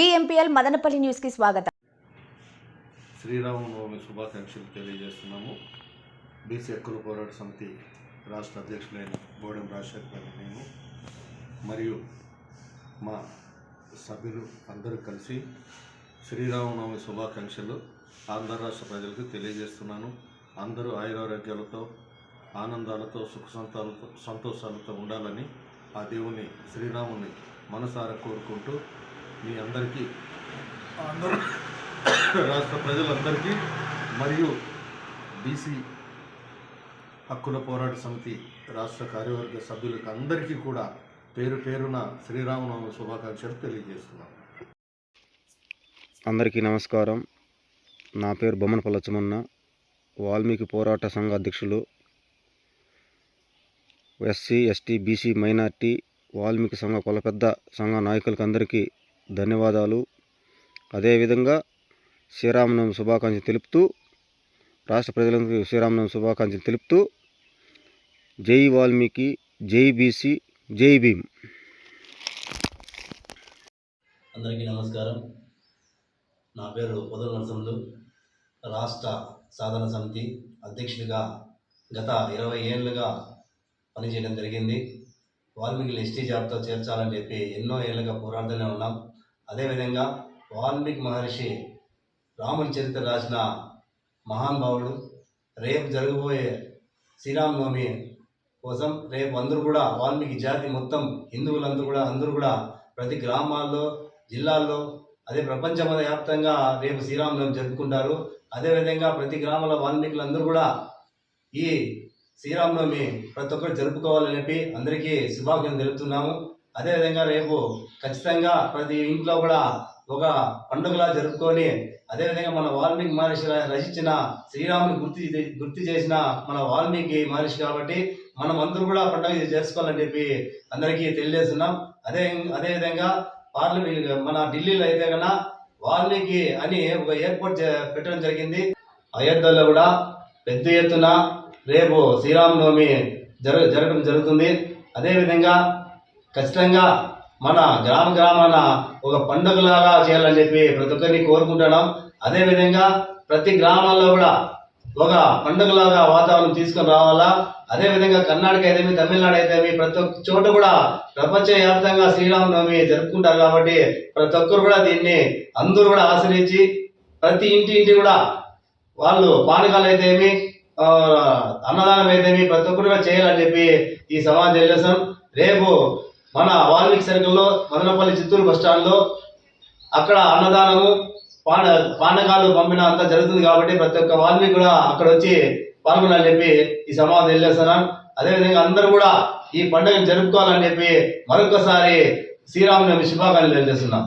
DMPL Madanapalle న్యూస్కి స్వాగతం. శ్రీరామనవమి శుభాకాంక్షలు తెలియజేస్తున్నాము. బీసీ హక్కుల పోరాట సమితి రాష్ట్ర అధ్యక్షులైన బోడెం రాజశేఖర్ మేము మరియు మా సభ్యులు అందరూ కలిసి శ్రీరామనవమి శుభాకాంక్షలు ఆంధ్ర రాష్ట్ర ప్రజలకు తెలియజేస్తున్నాను. అందరూ ఆయురారోగ్యాలతో ఆనందాలతో సుఖ సంతాలతో సంతోషాలతో ఉండాలని ఆ దేవుని శ్రీరాముని మనసారా కోరుకుంటూ మీ అందరికీ అందరూ. రాష్ట్ర ప్రజలందరికీ మరియు బీసీ హక్కుల పోరాట సమితి రాష్ట్ర కార్యవర్గ సభ్యులకు అందరికీ కూడా పేరు పేరున శ్రీరామనవమి శుభాకాంక్షలు తెలియజేస్తున్నాను అందరికీ నమస్కారం. నా పేరు బొమ్మన లచ్చమన్న వాల్మీకి పోరాట సంఘ అధ్యక్షులు SC ST BC minority Valmiki సంఘ కులపెద్ద సంఘ నాయకులకు అందరికీ ధన్యవాదాలు. అదేవిధంగా శ్రీరామనవమి శుభాకాంక్షలు తెలుపుతూ రాష్ట్ర ప్రజలందరికీ శ్రీరామనవమి శుభాకాంక్షలు తెలుపుతూ జై వాల్మీకి జై బీసీ జై భీమ్. అందరికీ నమస్కారం. నా పేరు పొదల నరసములు. రాష్ట్ర సాధన సమితి అధ్యక్షుడిగా గత ఇరవై ఏళ్ళుగా పనిచేయడం జరిగింది. వాల్మీకి ఎస్టీ జాబితా చేర్చాలని చెప్పి ఎన్నో ఏళ్ళుగా పోరాడుతూనే ఉన్నాం. అదేవిధంగా వాల్మీకి మహర్షి రాముని చరిత్ర రాసిన మహానుభావుడు రేపు జరగబోయే శ్రీరామనవమి కోసం రేపు అందరూ కూడా వాల్మీకి జాతి మొత్తం హిందువులందరూ కూడా అందరూ కూడా ప్రతి గ్రామాల్లో జిల్లాల్లో అదే ప్రపంచవ్యాప్తంగా రేపు శ్రీరామనవమి జరుపుకుంటారు. అదేవిధంగా ప్రతి గ్రామాల వాల్మీకులందరూ కూడా ఈ శ్రీరామనవమి ప్రతి ఒక్కరు జరుపుకోవాలని చెప్పి అందరికీ శుభాకాంక్షలు తెలుపుతున్నాము. అదేవిధంగా రేపు ఖచ్చితంగా ప్రతి ఇంట్లో కూడా ఒక పండుగలా జరుపుకొని అదేవిధంగా మన వాల్మీకి మహర్షి రచించిన శ్రీరాముని గుర్తు గుర్తు చేసిన మన వాల్మీకి మహర్షి కాబట్టి మనం అందరూ కూడా పండుగ చేసుకోవాలని చెప్పి అందరికీ తెలియజేస్తున్నాం. అదే అదేవిధంగా పార్లమెంట్ మన ఢిల్లీలో అయితే కన్నా వాల్మీకి అని ఒక ఎయిర్పోర్ట్ చే- పెట్టడం జరిగింది. అయోధ్యలో కూడా పెద్ద ఎత్తున రేపు శ్రీరామనవమి జరగ జరగడం జరుగుతుంది. అదేవిధంగా ఖచ్చితంగా మన గ్రామ గ్రామాన ఒక పండుగలాగా చేయాలని చెప్పి ప్రతి ఒక్కరిని కోరుకుంటున్నాం. అదేవిధంగా ప్రతి గ్రామాల్లో కూడా ఒక పండుగలాగా వాతావరణం తీసుకొని రావాలా. అదేవిధంగా కర్ణాటక అయితేమి తమిళనాడు అయితేమి ప్రతి ఒక్క చోట కూడా ప్రపంచ వ్యాప్తంగా శ్రీరామనవమి జరుపుకుంటారు కాబట్టి ప్రతి ఒక్కరు కూడా దీన్ని అందరూ కూడా ఆశ్రయించి ప్రతి ఇంటి ఇంటి కూడా వాళ్ళు పానకాలు అయితేమి అన్నదానం అయితేమి ప్రతి ఒక్కరు కూడా చేయాలని చెప్పి ఈ సమాజం వెళ్ళేసాం రేపు మన వాల్మీకి సర్కిల్లో మదనపల్లి చిత్తూరు బస్ స్టాండ్లో అక్కడ అన్నదానము పాన పానకాలు పంపిన అంతా జరుగుతుంది కాబట్టి ప్రతి ఒక్క వాల్మీకి కూడా అక్కడ వచ్చి పాల్గొనాలని చెప్పి ఈ సమాజం వెళ్ళేస్తున్నాను అదేవిధంగా అందరూ కూడా ఈ పండుగను జరుపుకోవాలని చెప్పి మరొకసారి శ్రీరాముని శుభాకాంక్షలు తెలియజేస్తున్నాం.